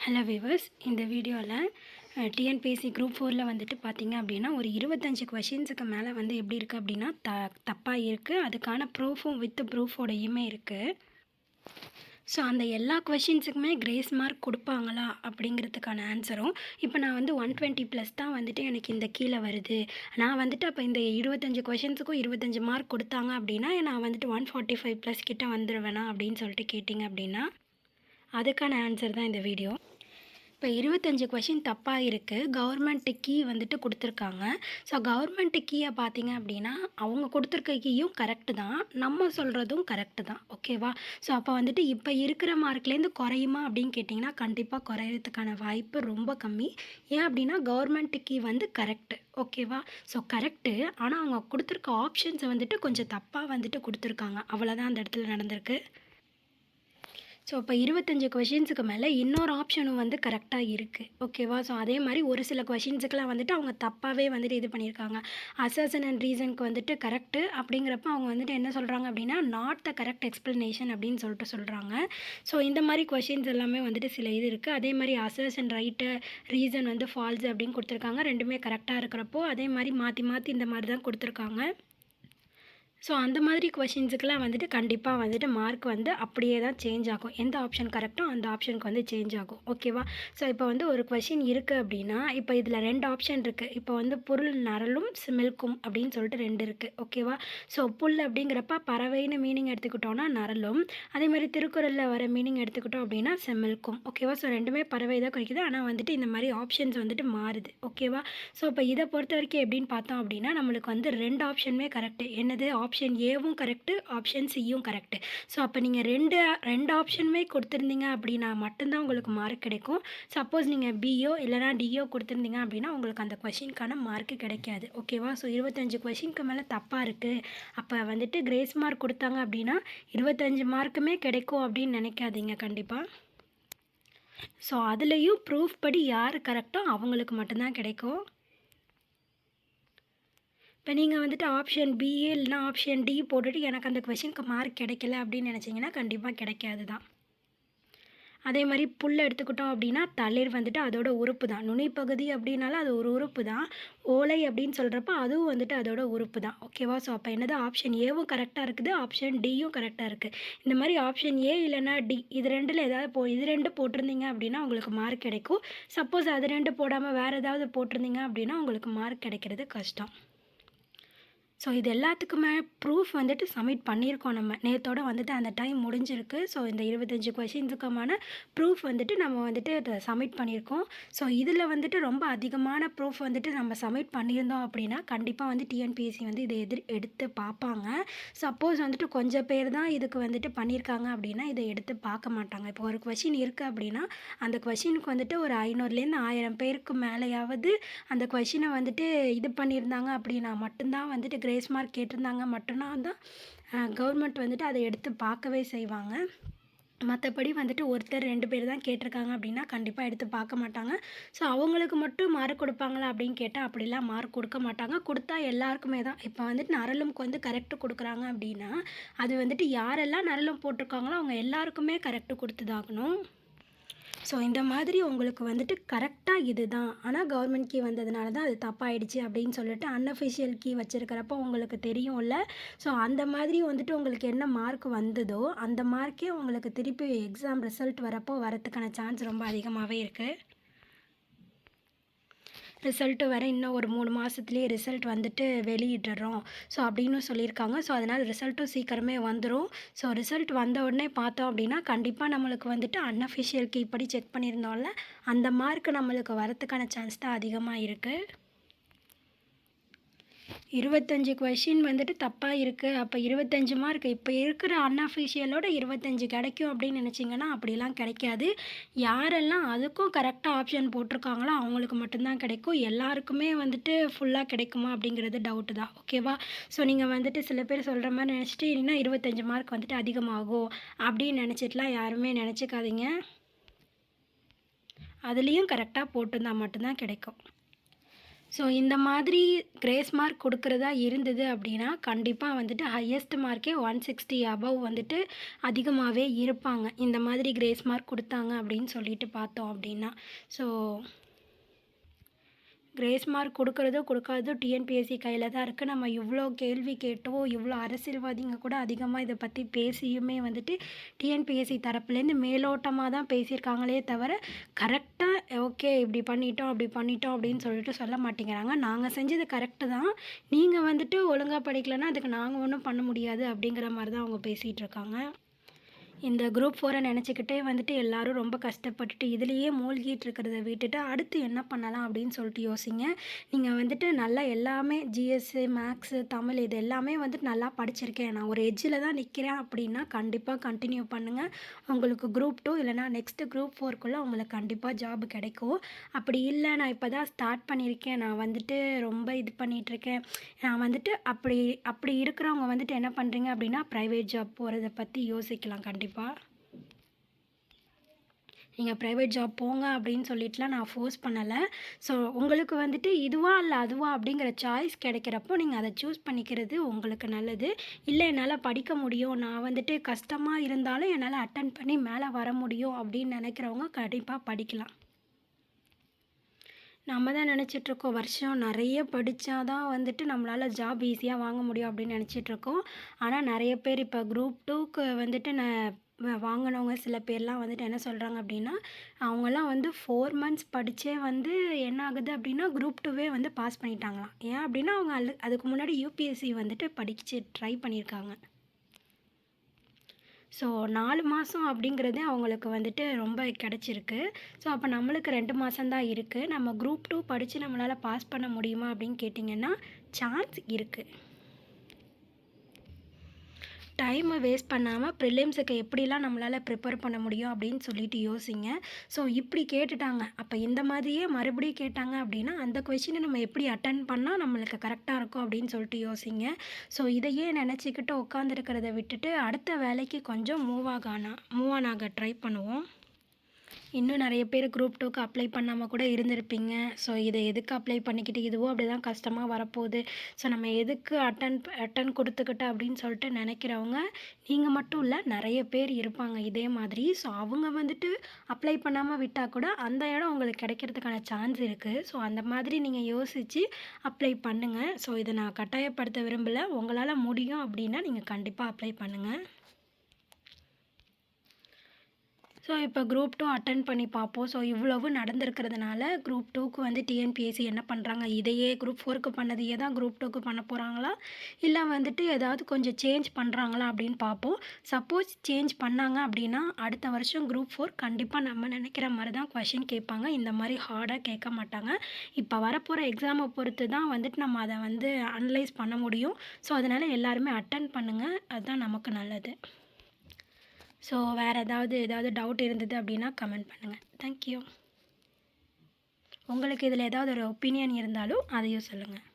Hello viewers இந்த வீடியோவில் TNPSC group ஃபோரில் வந்துட்டு பார்த்தீங்க அப்படின்னா ஒரு இருபத்தஞ்சி கொஷின்ஸுக்கு மேலே வந்து எப்படி இருக்குது அப்படின்னா த தப்பாக இருக்குது அதுக்கான ப்ரூஃபும் வித் ப்ரூஃபோடையுமே இருக்குது ஸோ அந்த எல்லா கொஷின்ஸுக்குமே கிரேஸ் மார்க் கொடுப்பாங்களா அப்படிங்கிறதுக்கான ஆன்சரும் இப்போ நான் வந்து ஒன் டுவெண்ட்டி ப்ளஸ் தான் வந்துட்டு எனக்கு இந்த கீழே வருது. நான் வந்துட்டு அப்போ இந்த இருபத்தஞ்சி கொஷின்ஸுக்கும் இருபத்தஞ்சி மார்க் கொடுத்தாங்க அப்படின்னா நான் வந்துட்டு ஒன் ஃபார்ட்டி ஃபைவ் ப்ளஸ் கிட்டே வந்துடுவேனா அப்படின்னு சொல்லிட்டு கேட்டிங்க அப்படின்னா அதுக்கான ஆன்சர் தான் இந்த வீடியோ இப்போ இருபத்தஞ்சி கொஷின் தப்பாக இருக்குது கவர்மெண்ட்டு கீ வந்துட்டு கொடுத்துருக்காங்க. ஸோ கவர்மெண்ட்டு கீயை பார்த்தீங்க அப்படின்னா அவங்க கொடுத்துருக்க கீயும் கரெக்டு தான். நம்ம சொல்கிறதும் கரெக்டு தான். ஓகேவா ஸோ அப்போ வந்துட்டு இப்போ இருக்கிற மார்க்லேருந்து குறையுமா அப்படின்னு கேட்டிங்கன்னா கண்டிப்பாக குறையிறதுக்கான வாய்ப்பு ரொம்ப கம்மி. ஏன் அப்படின்னா கவர்மெண்ட்டு கீ வந்து கரெக்டு ஓகேவா ஸோ கரெக்டு ஆனால் அவங்க கொடுத்துருக்க ஆப்ஷன்ஸை வந்துட்டு கொஞ்சம் தப்பாக வந்துட்டு கொடுத்துருக்காங்க. அவ்வளோதான் அந்த இடத்துல நடந்திருக்கு. ஸோ இப்போ இருபத்தஞ்சி கொஷின்ஸுக்கு மேலே இன்னொரு ஆப்ஷனும் வந்து கரெக்டாக இருக்குது ஓகேவா ஸோ அதே மாதிரி ஒரு சில கொஷின்ஸுக்கெலாம் வந்துட்டு அவங்க தப்பாகவே வந்துட்டு இது பண்ணியிருக்காங்க. அசர்சன் அண்ட் ரீசனுக்கு வந்துட்டு கரெக்டு அப்படிங்கிறப்ப அவங்க வந்துட்டு என்ன சொல்கிறாங்க அப்படின்னா நாட் த கரெக்ட் எக்ஸ்ப்ளனேஷன் அப்படின்னு சொல்லிட்டு சொல்கிறாங்க ஸோ இந்த மாதிரி கொஷின்ஸ் எல்லாமே வந்துட்டு சில இது இருக்குது அதே மாதிரி அசர்ஸ் அண்ட் ரைட்டு ரீசன் வந்து ஃபால்ஸ் அப்படின்னு கொடுத்துருக்காங்க. ரெண்டுமே கரெக்டாக இருக்கிறப்போ அதே மாதிரி மாற்றி மாற்றி இந்த மாதிரி தான் கொடுத்துருக்காங்க. ஸோ அந்த மாதிரி கொஷின்ஸுக்கெலாம் வந்துட்டு கண்டிப்பாக வந்துட்டு மார்க் வந்து அப்படியே தான் சேஞ்ச் ஆகும். எந்த ஆப்ஷன் கரெக்டோ அந்த ஆப்ஷனுக்கு வந்து சேஞ்ச் ஆகும். ஓகேவா ஸோ இப்போ வந்து ஒரு கொஷின் இருக்குது அப்படின்னா இப்போ இதில் ரெண்டு ஆப்ஷன் இருக்குது இப்போ வந்து பொருள் நரலும் சிமிழ்க்கும் அப்படின்னு சொல்லிட்டு ரெண்டு இருக்குது ஓகேவா ஸோ புல் அப்படிங்கிறப்ப பறவைன்னு மீனிங் எடுத்துக்கிட்டோன்னா நரலும். அதே மாதிரி திருக்குறளில் வர மீனிங் எடுத்துக்கிட்டோம் அப்படின்னா செம்மல்க்கும் ஓகேவா ஸோ ரெண்டுமே பறவை தான் குறிக்குது. ஆனால் வந்துட்டு இந்த மாதிரி ஆப்ஷன்ஸ் வந்துட்டு மாறுது. ஓகேவா ஸோ இப்போ இதை பொறுத்த வரைக்கும் எப்படின்னு பார்த்தோம் அப்படின்னா நம்மளுக்கு வந்து ரெண்டு ஆப்ஷனுமே கரெக்டு என்னது? ஆப் ஆப்ஷன் ஏவும் கரெக்டு ஆப்ஷன் சியும் கரெக்டு ஸோ அப்போ நீங்கள் ரெண்டு ரெண்டு ஆப்ஷனுமே கொடுத்துருந்தீங்க அப்படின்னா மட்டும்தான் உங்களுக்கு மார்க் கிடைக்கும். சப்போஸ் நீங்கள் பிஓ இல்லைனா டிஓ கொடுத்துருந்தீங்க அப்படின்னா உங்களுக்கு அந்த கொஷினுக்கான மார்க்கு கிடைக்காது. ஓகேவா ஸோ இருபத்தஞ்சு கொஷினுக்கு மேலே தப்பாக இருக்குது அப்போ வந்துட்டு கிரேஸ் மார்க் கொடுத்தாங்க அப்படின்னா இருபத்தஞ்சு மார்க்குமே கிடைக்கும் அப்படின்னு நினைக்காதீங்க கண்டிப்பாக ஸோ அதுலேயும் ப்ரூஃப் படி யார் கரெக்டோ அவங்களுக்கு மட்டும்தான் கிடைக்கும். இப்போ நீங்கள் வந்துட்டு ஆப்ஷன் பி இல்லைனா ஆப்ஷன் டி போட்டுட்டு எனக்கு அந்த கொஷினுக்கு மார்க் கிடைக்கல அப்படின்னு நினச்சிங்கன்னா கண்டிப்பாக கிடைக்காது தான். அதே மாதிரி புல் எடுத்துக்கிட்டோம் அப்படின்னா தளிர் வந்துட்டு அதோட உறுப்பு தான். நுனிப்பகுதி அப்படின்னாலும் அது ஒரு உறுப்பு தான். ஓலை அப்படின்னு சொல்கிறப்ப அதுவும் வந்துட்டு அதோட உறுப்பு தான். ஓகேவா ஸோ அப்போ என்னது? ஆப்ஷன் ஏவும் கரெக்டாக இருக்குது. ஆப்ஷன் டியும் கரெக்டாக இருக்குது இந்த மாதிரி ஆப்ஷன் ஏ இல்லைனா டி இது ரெண்டில் ஏதாவது போ இது ரெண்டு போட்டிருந்தீங்க அப்படின்னா உங்களுக்கு மார்க் கிடைக்கும். சப்போஸ் அது ரெண்டு போடாமல் வேறு ஏதாவது போட்டிருந்தீங்க அப்படின்னா உங்களுக்கு மார்க் கிடைக்கிறது கஷ்டம். ஸோ இது எல்லாத்துக்குமே ப்ரூஃப் வந்துட்டு சப்மிட் பண்ணியிருக்கோம் நம்ம. நேற்றோட வந்துட்டு அந்த டைம் முடிஞ்சிருக்கு. ஸோ இந்த இருபத்தஞ்சி கொஷின்ஸுக்குமான ப்ரூஃப் வந்துட்டு நம்ம வந்துட்டு அதை சப்மிட் பண்ணியிருக்கோம். ஸோ இதில் வந்துட்டு ரொம்ப அதிகமான ப்ரூஃப் வந்துட்டு நம்ம சப்மிட் பண்ணியிருந்தோம் அப்படின்னா கண்டிப்பாக வந்து டிஎன்பிஎஸ்சி வந்து இதை எதிர் எடுத்து பார்ப்பாங்க. சப்போஸ் வந்துட்டு கொஞ்சம் பேர் தான் இதுக்கு வந்துட்டு பண்ணியிருக்காங்க அப்படின்னா இதை எடுத்து பார்க்க மாட்டாங்க. இப்போ ஒரு கொஷின் இருக்குது அப்படின்னா அந்த கொஷினுக்கு வந்துட்டு ஒரு ஐநூறுலேருந்து ஆயிரம் பேருக்கு மேலேயாவது அந்த கொஷினை வந்துட்டு இது பண்ணியிருந்தாங்க அப்படின்னா மட்டும்தான் வந்துட்டு கிரேஸ் மார்க் கேட்டிருந்தாங்க. மட்டும்தான் தான் கவர்மெண்ட் வந்துட்டு அதை எடுத்து பார்க்கவே செய்வாங்க. மற்றபடி வந்துட்டு ஒருத்தர் ரெண்டு பேர் தான் கேட்டிருக்காங்க அப்படின்னா கண்டிப்பாக எடுத்து பார்க்க மாட்டாங்க. ஸோ அவங்களுக்கு மட்டும் மார்க் கொடுப்பாங்களா அப்படின்னு கேட்டால் அப்படிலாம் மார்க் கொடுக்க மாட்டாங்க. கொடுத்தா எல்லாருக்குமே தான். இப்போ வந்துட்டு நரலும்க்கு வந்து கரெக்டு கொடுக்குறாங்க அப்படின்னா அது வந்துட்டு யாரெல்லாம் நரலும் போட்டிருக்காங்களோ அவங்க எல்லாருக்குமே கரெக்டு கொடுத்துதாகணும். ஸோ இந்த மாதிரி உங்களுக்கு வந்துட்டு கரெக்டாக இது தான் ஆனால் கவர்மெண்ட் கீ வந்ததுனால தான் அது தப்பாயிடுச்சு அப்படின்னு சொல்லிட்டு அன்அஃபிஷியல் கீ வச்சுருக்கிறப்போ உங்களுக்கு தெரியும்ல. ஸோ அந்த மாதிரி வந்துட்டு உங்களுக்கு என்ன மார்க் வந்ததோ அந்த மார்க்கே உங்களுக்கு திருப்பி எக்ஸாம் ரிசல்ட் வரப்போ வரத்துக்கான சான்ஸ் ரொம்ப அதிகமாகவே இருக்குது ரிசல்ட்டு வர இன்னும் ஒரு மூணு மாதத்துலேயே ரிசல்ட் வந்துட்டு வெளியிடுறோம் ஸோ அப்படின்னு சொல்லியிருக்காங்க. ஸோ அதனால் ரிசல்ட்டும் சீக்கிரமே வந்துடும் ஸோ ரிசல்ட் வந்த உடனே பார்த்தோம் அப்படின்னா கண்டிப்பாக நம்மளுக்கு வந்துட்டு அன்அஃபிஷியல் இப்படி செக் பண்ணியிருந்தோம்ல அந்த மார்க் நம்மளுக்கு வரத்துக்கான சான்ஸ் தான் அதிகமாக இருக்குது இருபத்தஞ்சி கொஷின் வந்துட்டு தப்பாக இருக்குது அப்போ இருபத்தஞ்சி மார்க் இப்போ இருக்கிற அன்அஃபிஷியலோட இருபத்தஞ்சி கிடைக்கும் அப்படின்னு நினச்சிங்கன்னா அப்படிலாம் கிடைக்காது. யாரெல்லாம் அதுக்கும் கரெக்டாக ஆப்ஷன் போட்டிருக்காங்களோ அவங்களுக்கு மட்டும்தான் கிடைக்கும். எல்லாருக்குமே வந்துட்டு ஃபுல்லாக கிடைக்குமா அப்படிங்கிறது டவுட்டு தான். ஓகேவா ஸோ நீங்கள் வந்துட்டு சில பேர் சொல்கிற மாதிரி நினச்சிட்டு இல்லைன்னா இருபத்தஞ்சி மார்க் வந்துட்டு அதிகமாகும். அப்படின்னு நினச்சிட்டுலாம் யாருமே நினச்சிக்காதீங்க. அதுலேயும் கரெக்டாக போட்டிருந்தால் மட்டும்தான் கிடைக்கும். ஸோ இந்த மாதிரி கிரேஸ் மார்க் கொடுக்குறதா இருந்தது அப்படின்னா கண்டிப்பாக வந்துட்டு ஹையஸ்ட் மார்க்கே ஒன் சிக்ஸ்டி அபவ் வந்துட்டு அதிகமாகவே இருப்பாங்க. இந்த மாதிரி கிரேஸ் மார்க் கொடுத்தாங்க அப்படின்னு சொல்லிட்டு பார்த்தோம் அப்படின்னா. ஸோ கிரேஸ் மார்க் கொடுக்குறதோ கொடுக்காததோ டிஎன்பிஎஸ்சி கையில் தான் இருக்குது நம்ம இவ்வளோ கேள்வி கேட்டோ இவ்வளோ அரசியல்வாதிங்க கூட அதிகமாக இதை பற்றி பேசியுமே வந்துட்டு டிஎன்பிஎஸ்சி தரப்புலேருந்து மேலோட்டமாக தான் பேசியிருக்காங்களே தவிர கரெக்டாக ஓகே இப்படி பண்ணிட்டோம் அப்படி பண்ணிட்டோம் அப்படின்னு சொல்லிட்டு சொல்ல மாட்டேங்கிறாங்க. நாங்கள் செஞ்சது கரெக்டு தான். நீங்கள் வந்துட்டு ஒழுங்காக படிக்கலைன்னா அதுக்கு நாங்கள் ஒன்றும் பண்ண முடியாது அப்படிங்கிற மாதிரி தான் அவங்க பேசிகிட்டு இருக்காங்க. இந்த குரூப் ஃபோரை நினச்சிக்கிட்டே வந்துட்டு எல்லாரும் ரொம்ப கஷ்டப்பட்டுட்டு இதுலேயே மூழ்கிட்டு இருக்கிறத விட்டுட்டு அடுத்து என்ன பண்ணலாம் அப்படின்னு சொல்லிட்டு யோசிங்க. நீங்கள் வந்துட்டு நல்லா எல்லாமே ஜிஎஸ்ஸு மேக்ஸு தமிழ் இது எல்லாமே வந்துட்டு நல்லா படிச்சிருக்கேன். நான் ஒரு எஜ்ஜில் தான் நிற்கிறேன் அப்படின்னா கண்டிப்பாக கண்டினியூ பண்ணுங்கள் உங்களுக்கு குரூப் டூ இல்லைனா நெக்ஸ்ட்டு குரூப் ஃபோர்க்குள்ளே உங்களுக்கு கண்டிப்பாக ஜாப் கிடைக்கும். அப்படி இல்லை நான் இப்போ தான் ஸ்டார்ட் பண்ணியிருக்கேன். நான் வந்துட்டு ரொம்ப இது பண்ணிகிட்ருக்கேன் நான் வந்துட்டு அப்படி அப்படி இருக்கிறவங்க வந்துட்டு என்ன பண்ணுறீங்க அப்படின்னா ப்ரைவேட் ஜாப் போகிறத பற்றி யோசிக்கலாம் கண்டிப்பாக கண்டிப்பாக நீங்கள் ப்ரைவேட் ஜாப் போங்க அப்படின்னு சொல்லிட்டுலாம் நான் ஃபோர்ஸ் பண்ணலை. ஸோ உங்களுக்கு வந்துட்டு இதுவா இல்லை அதுவா அப்படிங்கிற சாய்ஸ் கிடைக்கிறப்போ நீங்கள் அதை சூஸ் பண்ணிக்கிறது உங்களுக்கு நல்லது. இல்லை என்னால் படிக்க முடியும். நான் வந்துட்டு கஷ்டமாக இருந்தாலும் என்னால் அட்டன் பண்ணி மேலே வர முடியும் அப்படின்னு நினைக்கிறவங்க கண்டிப்பாக படிக்கலாம். நம்ம தான் நினச்சிட்ருக்கோம். வருஷம் நிறைய படித்தா தான் வந்துட்டு நம்மளால் ஜாப் ஈஸியாக வாங்க முடியும் அப்படின்னு நினச்சிட்ருக்கோம். ஆனால் நிறைய பேர் இப்போ குரூப் டூக்கு வந்துட்டு நான் வ வாங்கினவங்க சில பேர்லாம் வந்துட்டு என்ன சொல்கிறாங்க அப்படின்னா அவங்கெல்லாம் வந்து ஃபோர் மந்த்ஸ் படித்தே வந்து என்ன ஆகுது அப்படின்னா குரூப் டூவே வந்து பாஸ் பண்ணிட்டாங்களாம். ஏன் அப்படின்னா அவங்க அது அதுக்கு முன்னாடி யூபிஎஸ்சி வந்துட்டு படித்து ட்ரை பண்ணியிருக்காங்க. ஸோ நாலு மாதம் அப்படிங்கிறது அவங்களுக்கு வந்துட்டு ரொம்ப கிடச்சிருக்கு. ஸோ அப்போ நம்மளுக்கு ரெண்டு மாதம்தான் இருக்குது நம்ம குரூப் டூ படித்து நம்மளால் பாஸ் பண்ண முடியுமா அப்படின்னு கேட்டிங்கன்னா சான்ஸ் இருக்குது டைமை வேஸ்ட் பண்ணாமல் ப்ரிலிம்ஸுக்கு எப்படிலாம் நம்மளால் ப்ரிப்பேர் பண்ண முடியும் அப்படின்னு சொல்லிட்டு யோசிங்க. ஸோ இப்படி கேட்டுட்டாங்க. அப்போ இந்த மாதிரியே மறுபடியும் கேட்டாங்க அப்படின்னா அந்த கொஷினை நம்ம எப்படி அட்டன் பண்ணால் நம்மளுக்கு கரெக்டாக இருக்கும் அப்படின்னு சொல்லிட்டு யோசிங்க. ஸோ இதையே நினச்சிக்கிட்டு உட்காந்துருக்கிறத விட்டுட்டு அடுத்த வேலைக்கு கொஞ்சம் மூவ் ஆக மூவ் ஆன் ஆக ட்ரை பண்ணுவோம். இன்னும் நிறைய பேர் குரூப் டூக்கு அப்ளை பண்ணாமல் கூட இருந்திருப்பீங்க. ஸோ இதை எதுக்கு அப்ளை பண்ணிக்கிட்டு இதுவும் அப்படி தான் கஷ்டமாக வரப்போகுது. ஸோ நம்ம எதுக்கு அட்டன் அட்டன் கொடுத்துக்கிட்டு அப்படின்னு சொல்லிட்டு நினைக்கிறவங்க நீங்கள் மட்டும் இல்லை நிறைய பேர் இருப்பாங்க இதே மாதிரி. ஸோ அவங்க வந்துட்டு அப்ளை பண்ணாமல் விட்டால் கூட அந்த இடம் உங்களுக்கு கிடைக்கிறதுக்கான சான்ஸ் இருக்குது ஸோ அந்த மாதிரி நீங்கள் யோசித்து அப்ளை பண்ணுங்கள் ஸோ இதை நான் கட்டாயப்படுத்த விரும்பலை. உங்களால் முடியும் அப்படின்னா நீங்கள் கண்டிப்பாக அப்ளை பண்ணுங்கள் ஸோ இப்போ குரூப் டூ அட்டன் பண்ணி பார்ப்போம். ஸோ இவ்வளவு நடந்திருக்கிறதுனால குரூப் டூக்கு வந்து டிஎன்பிஎஸ்சி என்ன பண்ணுறாங்க இதையே குரூப் ஃபோருக்கு பண்ணதையே தான் குரூப் டூக்கு பண்ண போகிறாங்களா இல்லை வந்துட்டு ஏதாவது கொஞ்சம் சேஞ்ச் பண்ணுறாங்களா அப்படின்னு பார்ப்போம். சப்போஸ் சேஞ்ச் பண்ணாங்க அப்படின்னா அடுத்த வருஷம் குரூப் ஃபோர் கண்டிப்பாக நம்ம நினைக்கிற மாதிரி தான் கொஷின் கேட்பாங்க. இந்த மாதிரி ஹார்டாக கேட்க மாட்டாங்க. இப்போ வரப்போகிற எக்ஸாமை பொறுத்து தான் வந்துட்டு நம்ம அதை வந்து அனலைஸ் பண்ண முடியும். ஸோ அதனால் எல்லாருமே அட்டன் பண்ணுங்கள் அதுதான் நமக்கு நல்லது. ஸோ வேறு ஏதாவது ஏதாவது டவுட் இருந்தது அப்படின்னா கமெண்ட் பண்ணுங்கள் தேங்க்யூ உங்களுக்கு இதில் ஏதாவது ஒரு ஒப்பீனியன் இருந்தாலும் அதையும் சொல்லுங்கள்